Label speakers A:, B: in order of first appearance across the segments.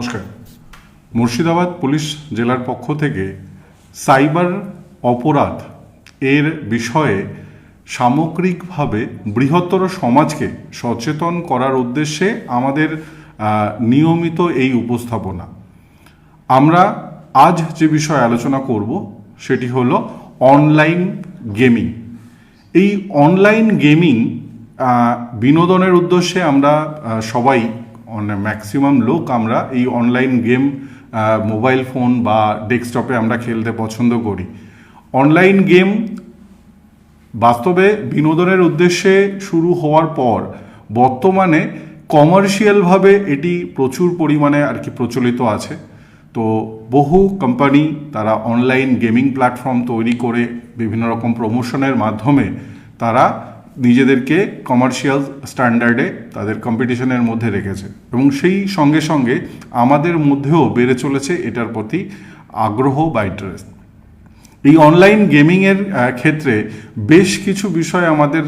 A: নমস্কার। মুর্শিদাবাদ পুলিশ জেলার পক্ষ থেকে সাইবার অপরাধ এর বিষয়ে সামগ্রিকভাবে বৃহত্তর সমাজকে সচেতন করার উদ্দেশ্যে আমাদের নিয়মিত এই উপস্থাপনা। আমরা আজ যে বিষয়ে আলোচনা করব সেটি হলো অনলাইন গেমিং। এই অনলাইন গেমিং বিনোদনের উদ্দেশ্যে আমরা সবাই ম্যাক্সিমাম লোক আমরা এই অনলাইন গেম মোবাইল ফোন বা ডেস্কটপে আমরা খেলতে পছন্দ করি। অনলাইন গেম বাস্তবে বিনোদনের উদ্দেশ্যে শুরু হওয়ার পর, বর্তমানে কমার্শিয়ালভাবে এটি প্রচুর পরিমাণে আর কি প্রচলিত আছে। তো বহু কোম্পানি তারা অনলাইন গেমিং প্ল্যাটফর্ম তৈরি করে বিভিন্ন রকম প্রমোশনের মাধ্যমে তারা নিজেদেরকে কমার্শিয়াল স্ট্যান্ডার্ডে তাদের কম্পিটিশনের মধ্যে রেখেছে। এবং সেই সঙ্গে সঙ্গে আমাদের মধ্যেও বেড়ে চলেছে এটার প্রতি আগ্রহ বা ইন্টারেস্ট এই অনলাইন গেমিংয়ের ক্ষেত্রে বেশ কিছু বিষয় আমাদের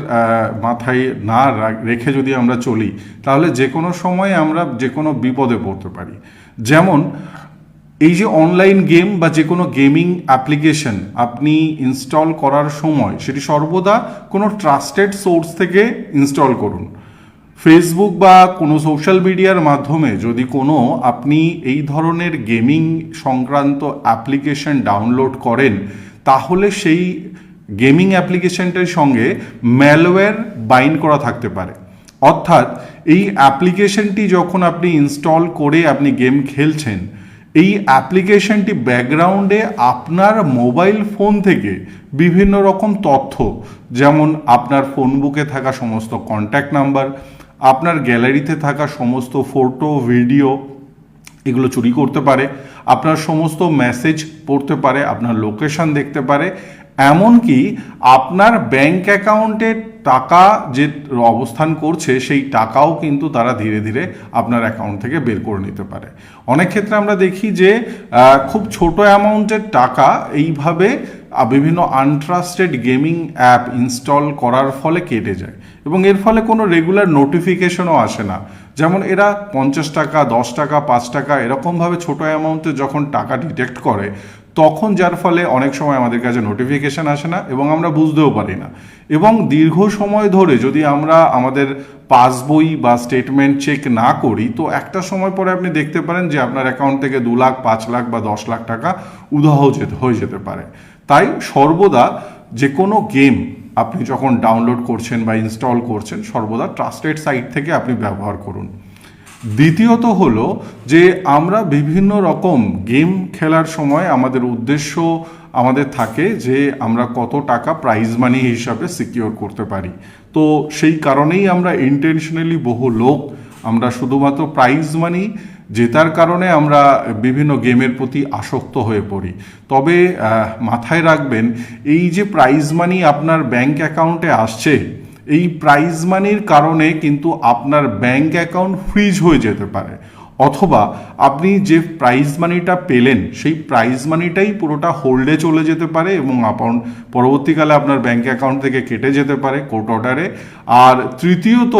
A: মাথায় না রেখে যদি আমরা চলি, তাহলে যে কোনো সময় আমরা যে কোনো বিপদে পড়তে পারি। যেমন এই যে অনলাইন গেম বা যে কোনো গেমিং অ্যাপ্লিকেশন আপনি ইনস্টল করার সময় সেটি সর্বদা কোনো ট্রাস্টেড সোর্স থেকে ইনস্টল করুন। ফেসবুক বা কোনো সোশ্যাল মিডিয়ার মাধ্যমে যদি কোনো আপনি এই ধরনের গেমিং সংক্রান্ত অ্যাপ্লিকেশন ডাউনলোড করেন, তাহলে সেই গেমিং অ্যাপ্লিকেশনটার সঙ্গে ম্যালওয়্যার বাইন্ড করা থাকতে পারে। অর্থাৎ এই অ্যাপ্লিকেশনটি যখন আপনি ইনস্টল করে আপনি গেম খেলছেন এই অ্যাপ্লিকেশনটি ব্যাকগ্রাউন্ডে আপনার মোবাইল ফোন থেকে বিভিন্ন রকম তথ্য, যেমন আপনার ফোন বুকে থাকা সমস্ত কন্ট্যাক্ট নাম্বার আপনার গ্যালারিতে থাকা সমস্ত ফটো ভিডিও এগুলো চুরি করতে পারে, আপনার সমস্ত মেসেজ পড়তে পারে, আপনার লোকেশন দেখতে পারে, এমনকি আপনার ব্যাংক অ্যাকাউন্টের টাকা যে অবস্থান করছে, সেই টাকাও কিন্তু তারা ধীরে ধীরে আপনার অ্যাকাউন্ট থেকে বের করে নিতে পারে। অনেক ক্ষেত্রে আমরা দেখি যে খুব ছোট অ্যামাউন্টের টাকা এইভাবে বিভিন্ন আনট্রাস্টেড গেমিং অ্যাপ ইনস্টল করার ফলে কেটে যায়। এবং এর ফলে কোনো রেগুলার নোটিফিকেশনও আসে না। যেমন এরা পঞ্চাশ টাকা, দশ টাকা, পাঁচ টাকা, এরকমভাবে ছোট অ্যামাউন্টে যখন টাকা ডিটেক্ট করে তখন যার ফলে অনেক সময় আমাদের কাছে নোটিফিকেশন আসে না এবং আমরা বুঝতেও পারি না। এবং দীর্ঘ সময় ধরে যদি আমরা আমাদের পাসবই বা স্টেটমেন্ট চেক না করি, তো একটা সময় পরে আপনি দেখতে পারেন যে আপনার অ্যাকাউন্ট থেকে দু লাখ, পাঁচ লাখ বা দশ লাখ টাকা উদাহ হয়ে যেতে পারে। তাই সর্বদা যে কোনো গেম আপনি যখন ডাউনলোড করছেন বা ইনস্টল করছেন, সর্বদা ট্রাস্টেড সাইট থেকে আপনি ব্যবহার করুন। দ্বিতীয়ত হলো যে আমরা বিভিন্ন রকম গেম খেলার সময় আমাদের উদ্দেশ্য আমাদের থাকে যে আমরা কত টাকা প্রাইজ মানি হিসাবে সিকিওর করতে পারি। তো সেই কারণেই আমরা ইন্টেনশনালি বহু লোক আমরা শুধুমাত্র প্রাইজ মানি জেতার কারণে আমরা বিভিন্ন গেমের প্রতি আসক্ত হয়ে পড়ি। তবে মাথায় রাখবেন, এই যে প্রাইজ মানি আপনার ব্যাংক অ্যাকাউন্টে আসছে এই প্রাইজ মানির কারণে কিন্তু আপনার ব্যাংক অ্যাকাউন্ট ফ্রিজ হয়ে যেতে পারে। অথবা আপনি যে প্রাইজ মানিটা পেলেন, সেই প্রাইজ মানিটাই পুরোটা হোল্ডে চলে যেতে পারে এবং আপন, পরবর্তীকালে আপনার ব্যাঙ্ক অ্যাকাউন্ট থেকে কেটে যেতে পারে কোর্ট অর্ডারে আর তৃতীয়ত,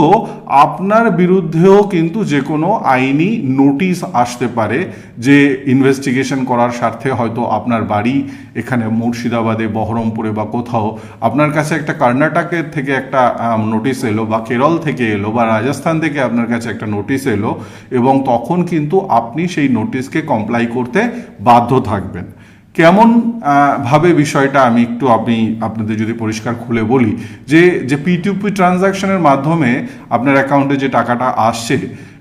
A: আপনার বিরুদ্ধেও কিন্তু যে কোনো আইনি নোটিশ আসতে পারে যে ইনভেস্টিগেশন করার স্বার্থে হয়তো আপনার বাড়ি এখানে মুর্শিদাবাদে, বহরমপুরে বা কোথাও আপনার কাছে একটা কর্ণাটকের থেকে একটা নোটিশ এলো বা কেরল থেকে এলো বা রাজস্থান থেকে আপনার কাছে একটা নোটিশ এলো এবং তখন কিন্তু আপনি সেই নোটিশকে কমপ্লাই করতে বাধ্য থাকবেন। কেমন ভাবে বিষয়টা আমি একটু আপনি, আপনাদের যদি পরিষ্কার খুলে বলি, যে যে পিটুপি ট্রানজাকশনের মাধ্যমে আপনার অ্যাকাউন্টে যে টাকাটা আসছে,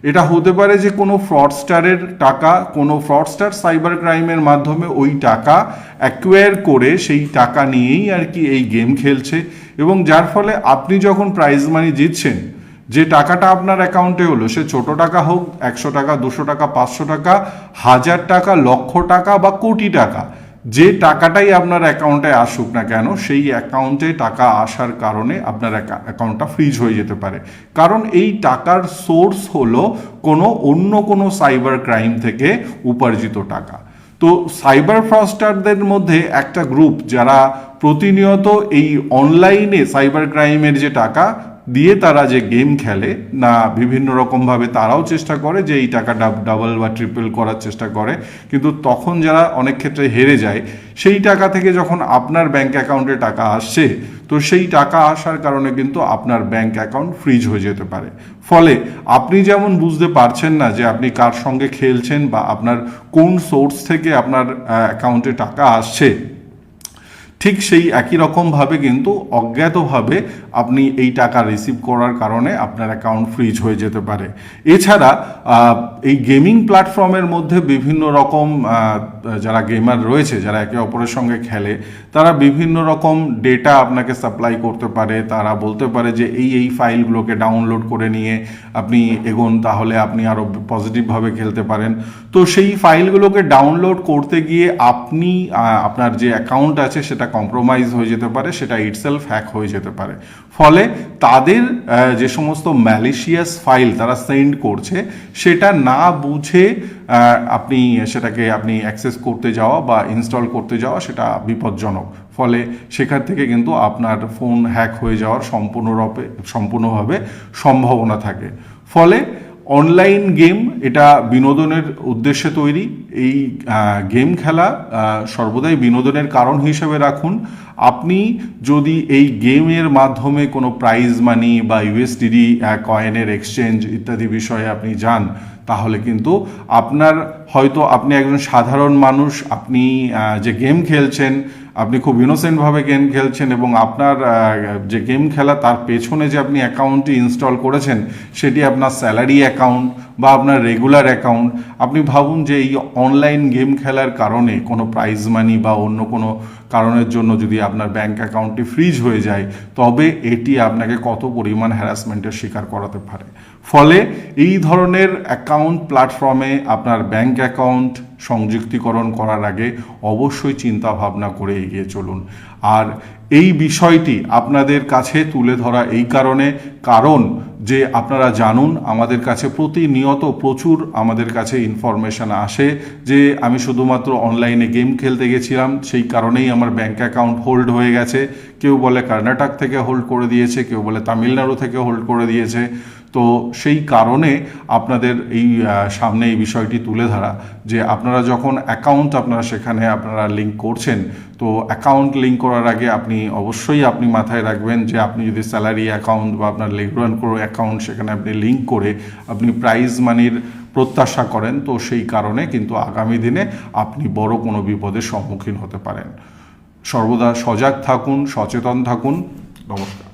A: এটা হতে পারে যে কোনো ফ্রডস্টারের টাকা, কোনো ফ্রডস্টার সাইবার ক্রাইমের মাধ্যমে ওই টাকা অ্যাকোয়ার করে সেই টাকা নিয়েই আর কি এই গেম খেলছে। এবং যার ফলে আপনি যখন প্রাইজ মানি জিতছেন যে টাকাটা আপনার অ্যাকাউন্টে হলো, সে ছোট টাকা হোক, একশো টাকা, দুশো টাকা, পাঁচশো টাকা, হাজার টাকা, লক্ষ টাকা বা কোটি টাকা, যে টাকাটাই আপনার অ্যাকাউন্টে আসুক না কেন, সেই অ্যাকাউন্টে টাকা আসার কারণে আপনার অ্যাকা- অ্যাকাউন্টটা ফ্রিজ হয়ে যেতে পারে। কারণ এই টাকার সোর্স হলো কোনো অন্য কোনো সাইবার ক্রাইম থেকে উপার্জিত টাকা। তো সাইবার ফ্রস্টারদের মধ্যে একটা গ্রুপ যারা প্রতিনিয়ত এই অনলাইনে সাইবার ক্রাইমের যে টাকা দিয়ে তারা যে গেম খেলে, না বিভিন্ন রকমভাবে তারাও চেষ্টা করে যে এই টাকা ডাবল বা ট্রিপল করার চেষ্টা করে, কিন্তু তখন যারা অনেক ক্ষেত্রে হেরে যায়, সেই টাকা থেকে যখন আপনার ব্যাংক অ্যাকাউন্টে টাকা আসছে, তো সেই টাকা আসার কারণে কিন্তু আপনার ব্যাংক অ্যাকাউন্ট ফ্রিজ হয়ে যেতে পারে। ফলে আপনি যেমন বুঝতে পারছেন না যে আপনি কার সঙ্গে খেলছেন বা আপনার কোন সোর্স থেকে আপনার অ্যাকাউন্টে টাকা আসছে ঠিক সেই একই রকমভাবে কিন্তু অজ্ঞাতভাবে আপনি এই টাকা রিসিভ করার কারণে আপনার অ্যাকাউন্ট ফ্রিজ হয়ে যেতে পারে। এছাড়া এই গেমিং প্ল্যাটফর্মের মধ্যে বিভিন্ন রকম যারা গেমার রয়েছে, যারা একে অপরের সঙ্গে খেলে তারা বিভিন্ন রকম ডেটা আপনাকে সাপ্লাই করতে পারে। তারা বলতে পারে যে, এই এই ফাইলগুলোকে ডাউনলোড করে নিয়ে আপনি এগোন, তাহলে আপনি আরও পজিটিভভাবে খেলতে পারেন। তো সেই ফাইলগুলোকে ডাউনলোড করতে গিয়ে আপনি আপনার যে অ্যাকাউন্ট আছে, সেটা কম্প্রোমাইজ হয়ে যেতে পারে, সেটা ইটসেলফ হ্যাক হয়ে যেতে পারে। ফলে তাদের যে সমস্ত ম্যালিশিয়াস ফাইল তারা সেন্ড করছে, সেটা না বুঝে আপনি সেটাকে আপনি অ্যাক্সেস করতে যাওয়া বা ইনস্টল করতে যাওয়া সেটা বিপজ্জনক। ফলে সেখান থেকে কিন্তু আপনার ফোন হ্যাক হয়ে যাওয়ার সম্পূর্ণরূপে, সম্পূর্ণভাবে সম্ভাবনা থাকে। ফলে অনলাইন গেম এটা বিনোদনের উদ্দেশ্যে তৈরি। এই গেম খেলা সর্বদাই বিনোদনের কারণ হিসেবে রাখুন। আপনি যদি এই গেমের মাধ্যমে কোনো প্রাইজ মানি বা ইউএসডিডি কয়েনের এক্সচেঞ্জ ইত্যাদি বিষয়ে আপনি যান, তাহলে কিন্তু আপনার হয়তো আপনি একজন সাধারণ মানুষ, আপনি যে গেম খেলছেন, আপনি খুব ইনোসেন্টভাবে গেম খেলছেন এবং আপনার যে গেম খেলা তার পেছনে যে আপনি অ্যাকাউন্টটি ইনস্টল করেছেন, সেটি আপনার স্যালারি অ্যাকাউন্ট বা আপনার রেগুলার অ্যাকাউন্ট আপনি ভাবুন যে এই অনলাইন গেম খেলার কারণে কোনো প্রাইজ মানি বা অন্য কোনো কারণের জন্য যদি আপনার ব্যাংক অ্যাকাউন্টটি ফ্রিজ হয়ে যায়, তবে এটি আপনাকে কত পরিমাণ হ্যারাসমেন্টের শিকার করাতে পারে? ফলে এই ধরনের অ্যাকাউন্ট প্ল্যাটফর্মে আপনার ব্যাংক অ্যাকাউন্ট সংযুক্তিকরণ করার আগে অবশ্যই চিন্তা ভাবনা করে এগিয়ে চলুন। আর এই বিষয়টি আপনাদের কাছে তুলে ধরা এই কারণে, কারণ যে আপনারা জানুন, আমাদের কাছে প্রতিনিয়ত প্রচুর আমাদের কাছে ইনফরমেশান আসে যে আমি শুধুমাত্র অনলাইনে গেম খেলতে গেছিলাম, সেই কারণেই আমার ব্যাঙ্ক অ্যাকাউন্ট হোল্ড হয়ে গেছে। কেউ বলে কর্ণাটক থেকে হোল্ড করে দিয়েছে, কেউ বলে তামিলনাড়ু থেকে হোল্ড করে দিয়েছে। তো সেই কারণে আপনাদের এই সামনে এই বিষয়টি তুলে ধরা যে আপনারা যখন অ্যাকাউন্ট আপনারা সেখানে আপনারা লিঙ্ক করছেন, তো অ্যাকাউন্ট লিঙ্ক করার আগে আপনি অবশ্যই আপনি মাথায় রাখবেন যে আপনি যদি স্যালারি অ্যাকাউন্ট বা আপনার লেগুরান করে অ্যাকাউন্ট সেখানে আপনি লিঙ্ক করে আপনি প্রাইজ মানির প্রত্যাশা করেন, তো সেই কারণে কিন্তু আগামী দিনে আপনি বড় কোনো বিপদের সম্মুখীন হতে পারেন। সর্বদা সজাগ থাকুন, সচেতন থাকুন। নমস্কার।